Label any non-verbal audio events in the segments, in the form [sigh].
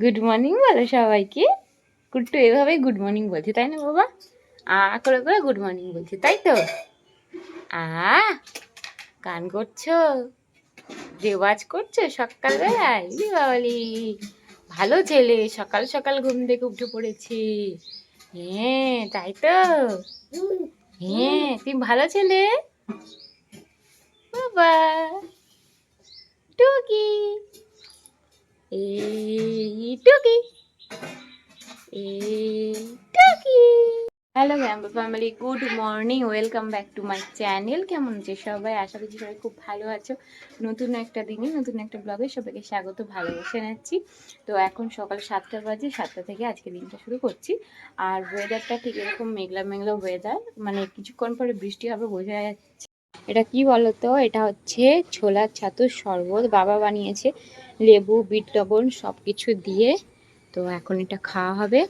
Good morning বলো সবাইকে। কুট্টু এভাবেই গুড মর্নিং বলছে, তাই না বাবা? আ, করে করে গুড মর্নিং বলছে, তাই তো? আ, গান করছ? রেওয়াজ করছ সকালবেলায়? রে বাবালি, ভালো ছেলে, সকাল সকাল ঘুম থেকে উঠে পড়েছি। হ্যাঁ তাই তো? হ্যাঁ তুমি ভালো ছেলে? বাবা, টুকি। এই টুকি এই টুকি hello Gambo family good morning welcome back to my channel কেমন আছে সবাই? আশা করছি সবাই খুব ভালো আছো। নতুন একটা দিনে, নতুন একটা ব্লগে সবাইকে স্বাগত, ভালোবেসে নিচ্ছি তো এখন সকাল সাতটা বাজে, সাতটা থেকে আজকে দিনটা শুরু করছি। আর ওয়েদারটা ঠিক এরকম মেঘলা মেঘলা ওয়েদার মানে কিছুক্ষণ পরে বৃষ্টি হবে, বোঝা যাচ্ছে এটা কি বলতো? এটা হচ্ছে ছোলার ছাতুর শরবত। বাবা বানিয়েছে লেবু, বিট লবণ সব কিছু দিয়ে। তো এখন এটা খাওয়া হবে।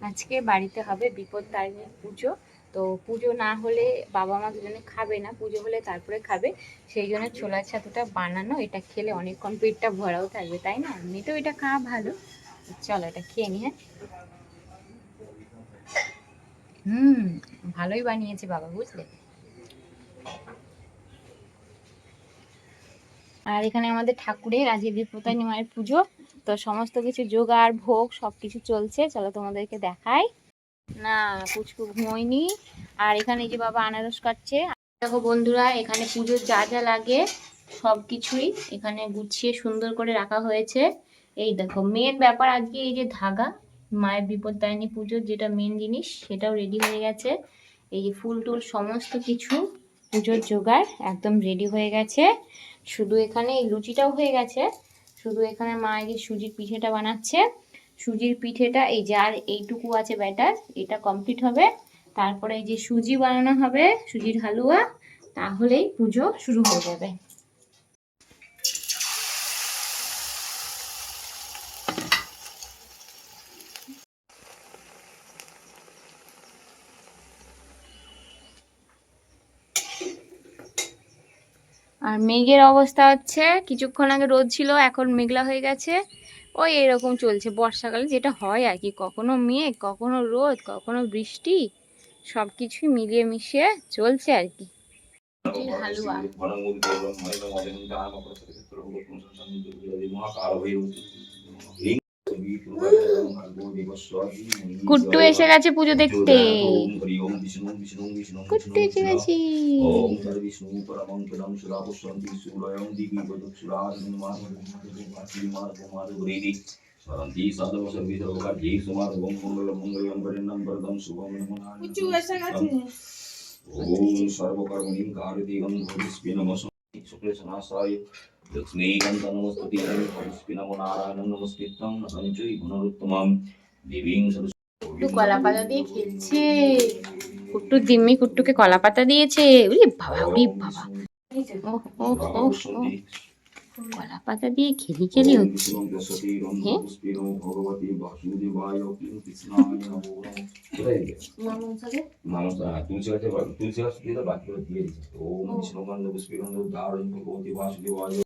আজকে বাড়িতে হবে বিপদ তারিণীর পুজো। তো পুজো না হলে বাবা মা দুজনে খাবে না। পুজো হলে তারপরে খাবে। সেই জন্য ছোলার ছাতুটা বানানো। এটা খেলে অনেকক্ষণ পেটটা ভরাও থাকবে, তাই না? এমনিতেও এটা খাওয়া ভালো। চলো এটা খেয়ে নি হ্যাঁ। হুম, ভালোই বানিয়েছে বাবা, বুঝলে? আর এখানে আমাদের ঠাকুরের আজকে দীপতানী মায়ের পুজো, তো সমস্ত কিছু জোগাড়, ভোগ সব কিছু চলছে। চলো তোমাদেরকে দেখাই। না, পুচকু ঘুমোয়নি। আর এখানে যে বাবা আনারস কাটছে। দেখো বন্ধুরা, এখানে পুজোর যা যা লাগে সব কিছুই এখানে গুছিয়ে সুন্দর করে রাখা হয়েছে। এই দেখো মেন ব্যাপার আজকে এই যে ধাগা, মায়ের বিপত্তারিণী পুজোর যেটা মেন জিনিস, সেটাও রেডি হয়ে গেছে। এই যে ফুল টুল সমস্ত কিছু পুজোর জোগাড় একদম রেডি হয়ে গেছে। শুধু এখানে এই লুচিটাও হয়ে গেছে। শুধু এখানে মা এই যে সুজির পিঠেটা বানাচ্ছে। সুজির পিঠেটা এই যার এইটুকু আছে ব্যাটার, এটা কমপ্লিট হবে। তারপরে এই যে সুজি বানানো হবে, সুজির হালুয়া, তাহলেই পুজো শুরু হয়ে যাবে। আর মেঘের অবস্থা হচ্ছে কিছুক্ষণ আগে রোদ ছিল এখন মেঘলা হয়ে গেছে। ওই এরকম চলছে বর্ষাকালে যেটা হয় আর কি। কখনো মেঘ কখনো রোদ কখনো বৃষ্টি সব কিছুই মিলিয়ে মিশিয়ে চলছে আর কি। হালুয়া। কুট্টু এসে গেছে পুজো দেখতে কুট্টু এসে গেছে ওম তদ বিষ্ণু নারায়ণ সঞ্চয় গুণরুত্তমম দেবীং সরস্বতী কলা পাতা দিয়ে খেলছে। কুট্টু দিম্মি কুট্টুকে কলা পাতা দিয়েছে। উরি বাবা উরি বাবা। ও ও ও ও কলা পাতা দিয়ে খেলি খেলি হচ্ছে। হ্যাঁ? তুলসী তুলসী দিয়ে বাকি দিয়ে দিচ্ছে ওম দারুণ ভগবতী বাসুদেবায়।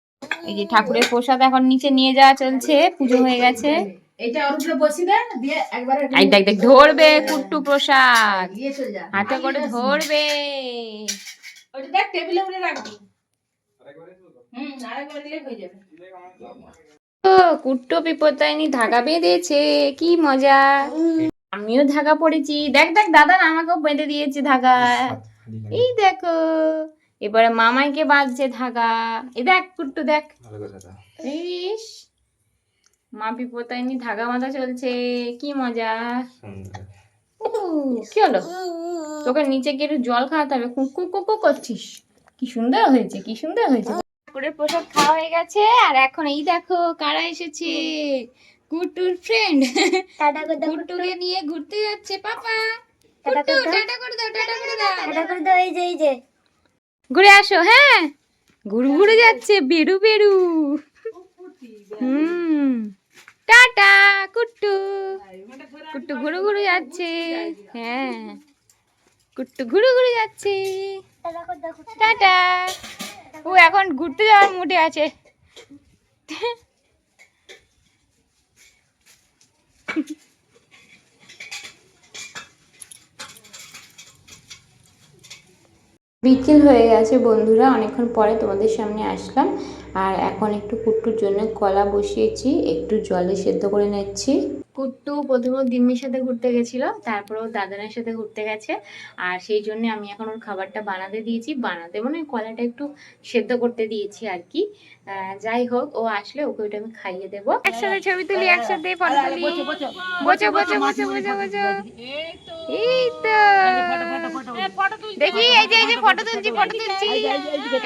এই যে ঠাকুরের প্রসাদ এখন নিচে নিয়ে যাওয়া চলছে পুজো হয়ে গেছে দেখ দেখ ধরবে কুট্টু প্রসাদ হাতে করে ধরবে হয়ে কুট্টো বিপত্তায়নি ধাগা বেঁধেছে কি মজা আমিও ধাগা পড়েছি দেখ দেখ দাদা না আমাকেও বেঁধে দিয়েছে ধাগা এই দেখো এবারে মামাইকে বাজছে ধাগা। এই দেখ কুট্টু দেখ। ইস মা বিপত্তায়নি ধাগা বাঁধা চলছে কি মজা। কি হলো? তোকে নিচে গিয়ে জল খাওয়াতে হবে। কুক কুক করছিস? কি সুন্দর হয়েছে কি সুন্দর হয়েছে। ঠাকুরের প্রসাদ খাওয়া হয়ে গেছে আর এখন এই দেখো কারা এসেছে। গুট্টুর ফ্রেন্ড গুট্টুকে নিয়ে ঘুরতে যাচ্ছে পাপা। গুট্টু, টাটা করে দাও টাটা করে দাও। ঘুরে আসো হ্যাঁ? ঘুরু ঘুরে যাচ্ছে, বেরু বেরু। হুম। টাটা, কুট্টু। কুট্টু ঘুরু ঘুরে যাচ্ছে হ্যাঁ। কুট্টু ঘুরু ঘুরে যাচ্ছে। টাটা। ও, এখন ঘুরতে যাওয়ার মুডে আছে। [laughs] বিকেল হয়ে গেছে বন্ধুরা, অনেকক্ষণ পরে তোমাদের সামনে আসলাম। আর এখন একটু কুট্টুর জন্য কলা বসিয়েছি, একটু জলে সেদ্ধ করে নিচ্ছি। কুট্টু প্রথমে দিম্মির সাথে ঘুরতে গেছিল তারপর ও দাদানের সাথে ঘুরতে গেছে আর সেই জন্য আমি এখন ওর খাবারটা বানাতে দিয়েছি বানাতে মানে কলাটা একটু সেদ্ধ করতে দিয়েছি আর কি যাই হোক ও আসলে ওকে ওটা আমি খাইয়ে দেবো একসাথে ছবি তুলি একসাথে ফটো তুলি বোঝো বোঝো বোঝো বোঝো বোঝো এই তো দেখি এই যে এই যে ফটো তুলছি ফটো তুলছি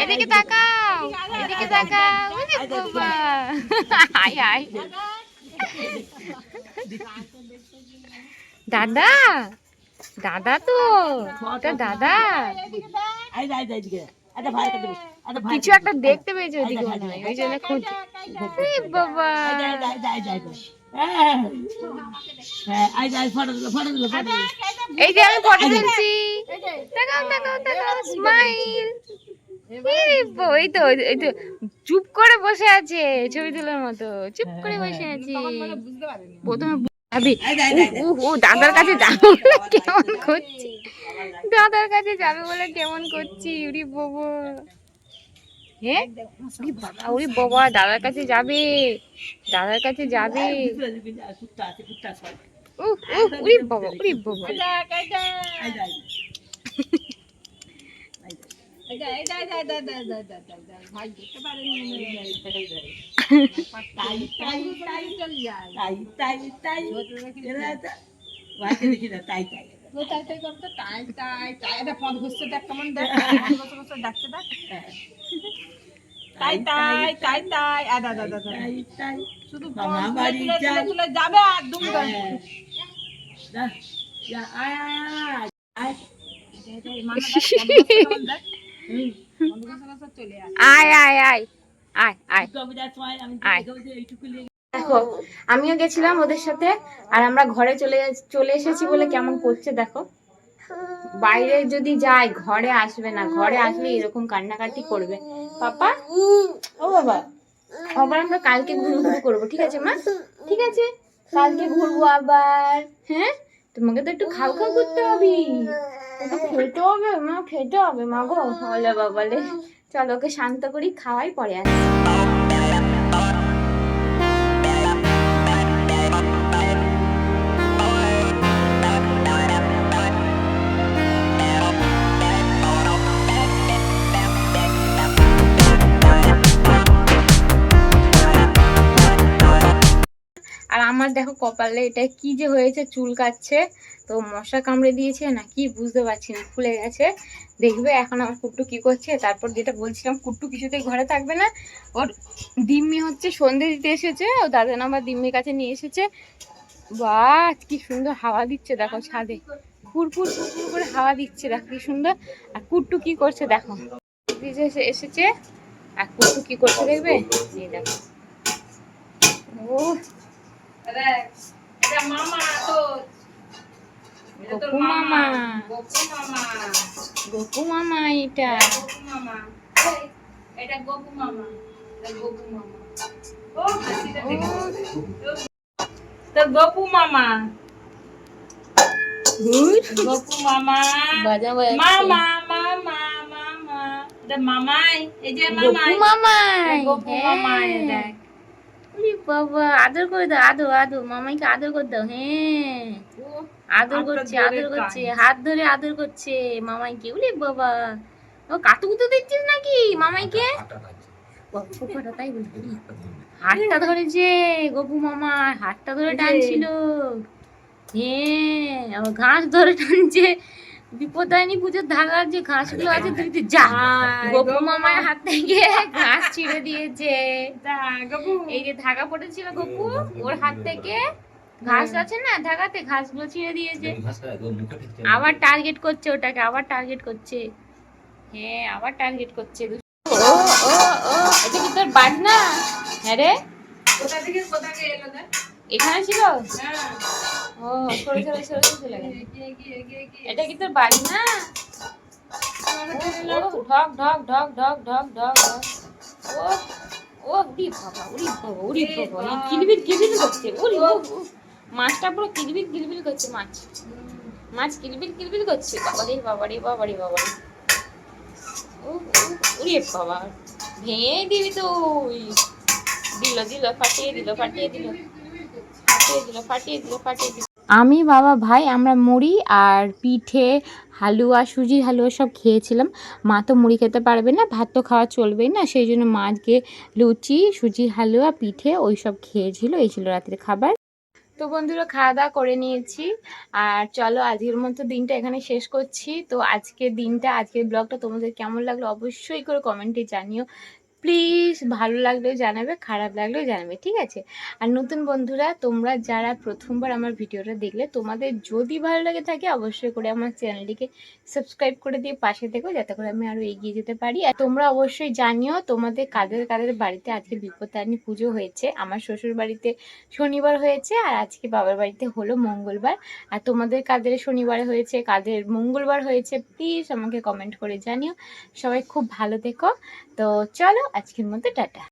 এদিকে তাকাও এদিকে তাকাও ওরে বাবা আয় আয় দাদা দাদা তো ওটা দাদা। কিছু একটা দেখতে পেয়েছে হয়, ওই জন্য এই যে আমি ফটো তুলছি। স্মাইল এই তো এই তো চুপ করে বসে আছে ছবি তোলার মতো চুপ করে বসে আছে বুঝতে প্রথমে ভাবি ও ও দাদার কাছে যাবে বলে কেমন করছি দাদার কাছে যাবে বলে কেমন করছি উরি বাবা হ্যাঁ উরি বাবা উরি বাবা দাদার কাছে যাবে দাদার কাছে যাবে ও ও উরি বাবা উরি বাবা তাই তাই তাই তাই দেখ তাই তাই দাদা দাদা শুধু মামা বাড়ি যাবে আর দুম চলে আসে আয় আয় আয় আয় আয় আয়। দেখো আমিও গেছিলাম ওদের সাথে আর আমরা ঘরে চলে চলে এসেছি বলে কেমন করছে দেখো। বাইরে যদি যাই ঘরে আসবে না ঘরে আসলে এরকম কান্নাকাটি করবে। পাপা? ও বাবা। আবার আমরা কালকে ঘুরু ঘুরু করব ঠিক আছে মা? ঠিক আছে। কালকে ঘুরবো আবার। হ্যাঁ? তোমাকে তো একটু খাও খাও করতে হবে। খেতে হবে। মা খেতে হবে। মা গো বলে বাবালে। চলো ওকে শান্ত করি খাওয়াই পরে আসি। দেখো কপালে এটা কি যে হয়েছে, চুল কাচ্ছে তো মশা কামড়ে দিয়েছে না কি বুঝতে পারছি না খুলে গেছে। দেখবে এখন আমার কুট্টু কি করছে, তারপর যেটা বলছিলাম, কুট্টু কিছুতেই ঘরে থাকবে না। ওর দিম্মি হচ্ছে সন্ধে দিতে এসেছে, ও দাদা আমার দিম্মির কাছে নিয়ে এসেছে। বাহ, কি সুন্দর হাওয়া দিচ্ছে, দেখো ছাদে। ফুরফুর ফুরফুর করে হাওয়া দিচ্ছে, দেখো কি সুন্দর। আর কুট্টু কি করছে, দেখো। এসেছে। আর কুট্টু কি করছে দেখবে? দেখো। ও মামা তোর গপু মামা গপু মামা গপু মামা এটা গপু মামা এটা গপু মামা এটা গপু মামা ও হাসিটা দেখে তোর গপু মামা গুড গপু মামা বাজা বাজা মামা মামা মামা এটা মামাই এই যে মামাই মামাই গপু মামাই। দেখ বাবা আদর করে দাও আদর আদর মামাইকে আদর করে দাও হ্যাঁ। ও, আদর করছে আদর করছে হাত ধরে আদর করছে মামাইকে উলি বাবা। ও কাতুকুতু দিচ্ছিস নাকি মামাইকে? করা তাই বলছি হাতটা ধরেছে গপু মামা হাতটা ধরে টানছিল। হ্যাঁ ঘাস ধরে টানছে। বিপদায়নি পুজোর ধাগার যে ঘাসগুলো আছে তুই যা। গপু গপু মামার হাত থেকে ঘাস ছিঁড়ে দিয়েছে। এই যে ধাগা পড়েছিল গপু ওর হাত থেকে ঘাস আছে না ধাগাতে ঘাসগুলো ছিঁড়ে দিয়েছে। আবার টার্গেট করছে ওটাকে আবার টার্গেট করছে। হ্যাঁ আবার টার্গেট করছে। ও ও ও এটা কি তোর বাড়ি না হ্যাঁ রে। কোথা থেকে কোথা এলো এখানে ছিল? হ্যাঁ। ও সরে সরে। এটা কি তোর বাড়ি না? ঢক ঢক ঢক ঢক ঢক ঢক ঢক। ও ও উড়ি বাবা উড়ি বাবা উড়ি বাবা কিলবিল কিলবিল করছে উড়ি ও ও। মাছটা পুরো কিলবিল কিলবিল করছে মাছ। মাছ কিলবিল কিলবিল করছে বাবা রে বাবা রে বাবা রে বাবা রে। ও ও, বাবা। ভেঙে দিবি তুই। দিল দিল ফাটিয়ে দিল ফাটিয়ে দিল। আমি, বাবা, ভাই, আমরা মুড়ি আর পিঠে, হালুয়া, সুজির হালুয়া সব খেয়েছিলাম। মা তো মুড়ি খেতে পারবে না, ভাত তো খাওয়া চলবেই না, সেই জন্য মা আজকে লুচি, সুজির হালুয়া, পিঠে ওই সব খেয়েছিল, এই ছিল রাতের খাবার। তো বন্ধুরা, খাওয়া দাওয়া করে নিয়েছি। আর চলো, আজকের মতো দিনটা এখানে শেষ করছি। তো আজকের দিনটা, আজকের ব্লগটা তোমাদের কেমন লাগল অবশ্যই করে কমেন্টে জানিও। প্লিজ ভালো লাগলেও জানাবে, খারাপ লাগলেও জানাবে, ঠিক আছে? আর নতুন বন্ধুরা, তোমরা যারা প্রথমবার আমার ভিডিওটা দেখলে, তোমাদের যদি ভালো লাগে থাকে, অবশ্যই করে আমার চ্যানেলটিকে সাবস্ক্রাইব করে দিয়ে পাশে থেকো, যাতে করে আমি আরও এগিয়ে যেতে পারি। আর তোমরা অবশ্যই জানিও, তোমাদের কাদের কাদের বাড়িতে আজকে বিপত্তারিণী পুজো হয়েছে। আমার শ্বশুর বাড়িতে শনিবার হয়েছে, আর আজকে বাবার বাড়িতে হলো মঙ্গলবার। আর তোমাদের কাদের শনিবার হয়েছে, কাদের মঙ্গলবার হয়েছে প্লিজ আমাকে কমেন্ট করে জানিও। সবাই খুব ভালো থেকো। তো চলো আজকের মতো টাটা।